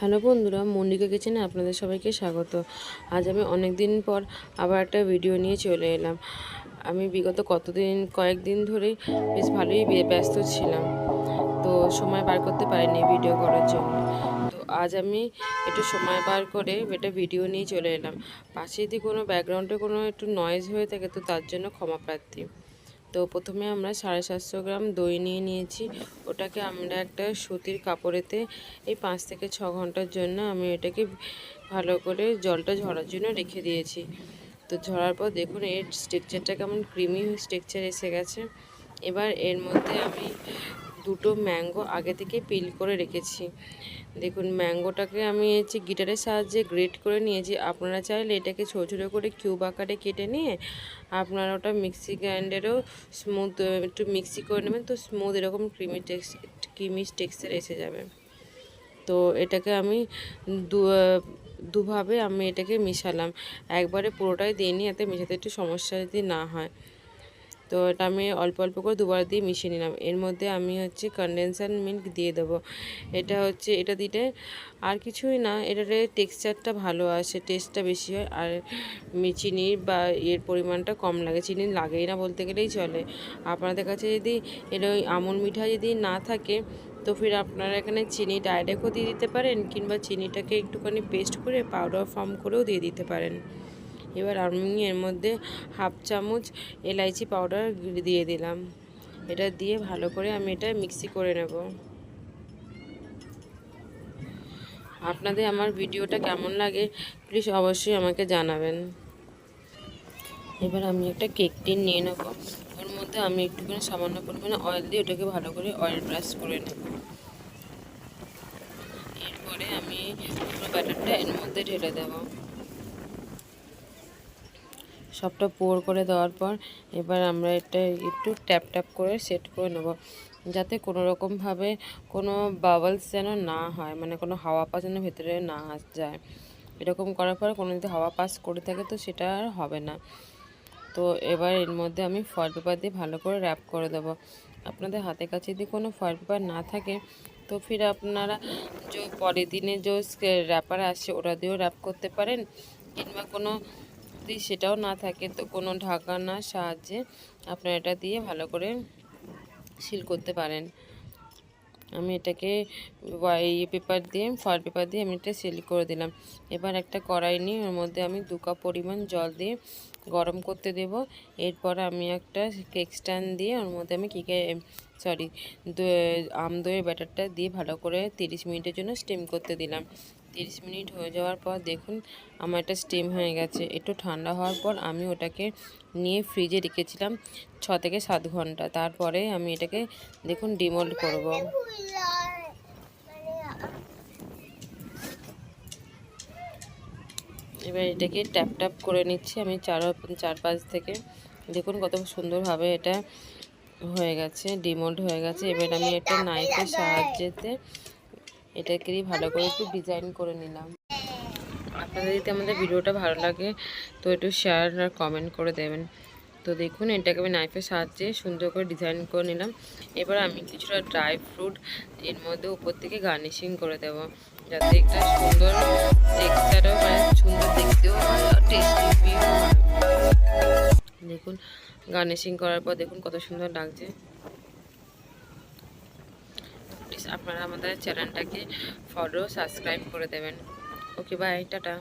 Hello বন্ধুরা মন্ডিকা কিচেনে আপনাদের সবাইকে স্বাগত। আজ আমি অনেক দিন পর আবার একটা ভিডিও নিয়ে চলে এলাম। আমি বিগত কতদিন, কয়েকদিন ধরেই বেশ ভালোই ব্যস্ত ছিলাম। তো সময় বার করতে পারিনি ভিডিও করার জন্য। তো আজ আমি একটু সময় বার করে একটা ভিডিও নিয়ে চলে এলাম। পাশে যদি কোনো ব্যাকগ্রাউন্ডে কোনো একটু নয়েজ হয়ে থাকে, তো তার জন্য ক্ষমা প্রার্থী। তো প্রথমে আমরা সাড়ে সাতশো গ্রাম দই নিয়ে নিয়েছি। ওটাকে আমরা একটা সুতির কাপড়েতে এই পাঁচ থেকে ছ ঘণ্টার জন্য আমি এটাকে ভালো করে জলটা ঝরার জন্য রেখে দিয়েছি। তো ঝরার পর দেখুন, এর স্ট্রেকচারটা কেমন ক্রিমি স্ট্রেকচার এসে গেছে। এবার এর মধ্যে আমি দুটো ম্যাঙ্গো আগে থেকে পিল করে রেখেছি। দেখুন, ম্যাঙ্গোটাকে আমি হচ্ছে গিটারের সাহায্যে গ্রেট করে নিয়েছি। আপনারা চাইলে এটাকে ছোটো ছোটো করে কিউব আকারে কেটে নিয়ে আপনারা ওটা মিক্সি গ্রাইন্ডারেও স্মুথ, একটু মিক্সি করে নেবেন তো স্মুথ এরকম ক্রিমি টেক্স, ক্রিমি টেক্সচার এসে যাবে। তো এটাকে আমি দু, দুভাবে আমি এটাকে মিশালাম। একবারে পুরোটাই দিইনি এতে মেশাতে একটু সমস্যা যদি না হয়। তো এটা আমি অল্প অল্প করে দুবার দিয়ে মিশিয়ে নিলাম। এর মধ্যে আমি হচ্ছে কনডেন্সার মিল্ক দিয়ে দেবো। এটা হচ্ছে, এটা দিলে আর কিছুই না এটার টেক্সচারটা ভালো আসে টেস্টটা বেশি হয়। আর চিনির বা এর পরিমাণটা কম লাগে, চিনি লাগেই না বলতে গেলেই চলে। আপনাদের কাছে যদি এটা ওই আমুল মিঠাই যদি না থাকে, তো ফির আপনারা এখানে চিনি ডাইরেক্টও দিয়ে দিতে পারেন, কিংবা চিনিটাকে একটুখানি পেস্ট করে পাউডার ফর্ম করেও দিয়ে দিতে পারেন। এবার আমি এর মধ্যে হাফ চামচ এলাইচি পাউডার দিয়ে দিলাম। এটা দিয়ে ভালো করে আমি এটা মিক্সি করে নেব। আপনাদের আমার ভিডিওটা কেমন লাগে, প্লিজ অবশ্যই আমাকে জানাবেন। এবার আমি একটা কেক টিন নিয়ে নেব। ওর মধ্যে আমি একটুখানি সামান্য পরিমাণে অয়েল দিয়ে ওটাকে ভালো করে অয়েল ব্রাশ করে নেব। এরপরে আমি পুরো ব্যাটারটা এর মধ্যে ঢেলে দেবো। সবটা পোর করে দেওয়ার পর এবার আমরা এটা একটু ট্যাপ ট্যাপ করে সেট করে নেব। যাতে কোনো রকমভাবে কোনো বাবলস যেন না হয় মানে কোনো হাওয়া পাস যেন ভেতরে না যায়। এরকম করার পর কোনো যদি হাওয়া পাস করে থাকে তো সেটা আর হবে না। তো এবার এর মধ্যে আমি ফয়েল পেপার দিয়ে ভালো করে র্যাপ করে দেবো। আপনাদের হাতে কাছে যদি কোনো ফয়েল পেপার না থাকে, তো ফির আপনারা যে পরের দিনে যে র্যাপার আসে ওটা দিয়েও র্যাপ করতে পারেন। কিংবা কোনো যদি সেটাও না থাকে তো কোনো ঢাকনার সাহায্যে আপনারা এটা দিয়ে ভালো করে সিল করতে পারেন। আমি এটাকে এই পেপার দিয়ে ফয়েল পেপার দিয়ে আমি এটা সিল করে দিলাম। এবার একটা কড়াই নিয়ে ওর মধ্যে আমি দু কাপ পরিমাণ জল দিয়ে গরম করতে দেব। এরপর আমি একটা কেক স্ট্যান্ড দিয়ে ওর মধ্যে আমি কেকে সরি আম দইয়ের ব্যাটারটা দিয়ে ভালো করে তিরিশ মিনিটের জন্য স্টিম করতে দিলাম। তিরিশ মিনিট হয়ে যাওয়ার পর দেখুন আমার এটা স্টিম হয়ে গেছে। একটু ঠান্ডা হওয়ার পর আমি ওটাকে নিয়ে ফ্রিজে রেখেছিলাম ছ থেকে সাত ঘণ্টা। তারপরে আমি এটাকে দেখুন ডিমোল্ড করব। এবার এটাকে ট্যাপ ট্যাপ করে নিচ্ছি আমি চার, চারপাশ থেকে। দেখুন কত সুন্দরভাবে এটা হয়ে গেছে, ডিমোল্ড হয়ে গেছে। এবার আমি একটা নাইফের সাহায্যেতে এটাকে ভালো করে একটু ডিজাইন করে নিলাম। আপনাদের যদি আমাদের ভিডিওটা ভালো লাগে, তো একটু শেয়ার আর কমেন্ট করে দেবেন। তো দেখুন, এটাকে আমি নাইফের সাহায্যে সুন্দর করে ডিজাইন করে নিলাম। এবার আমি কিছুটা ড্রাই ফ্রুট এর মধ্যে উপর থেকে গার্নিশিং করে দেব, যাতে একটা সুন্দর টেক্সচারও মানে সুন্দর দেখতেও টেস্টি দেখুন গার্নিশিং করার পর দেখুন কত সুন্দর লাগছে। আপনারা আমাদের চ্যানেলটাকে ফলো সাবস্ক্রাইব করে দেবেন। Okay bye tata.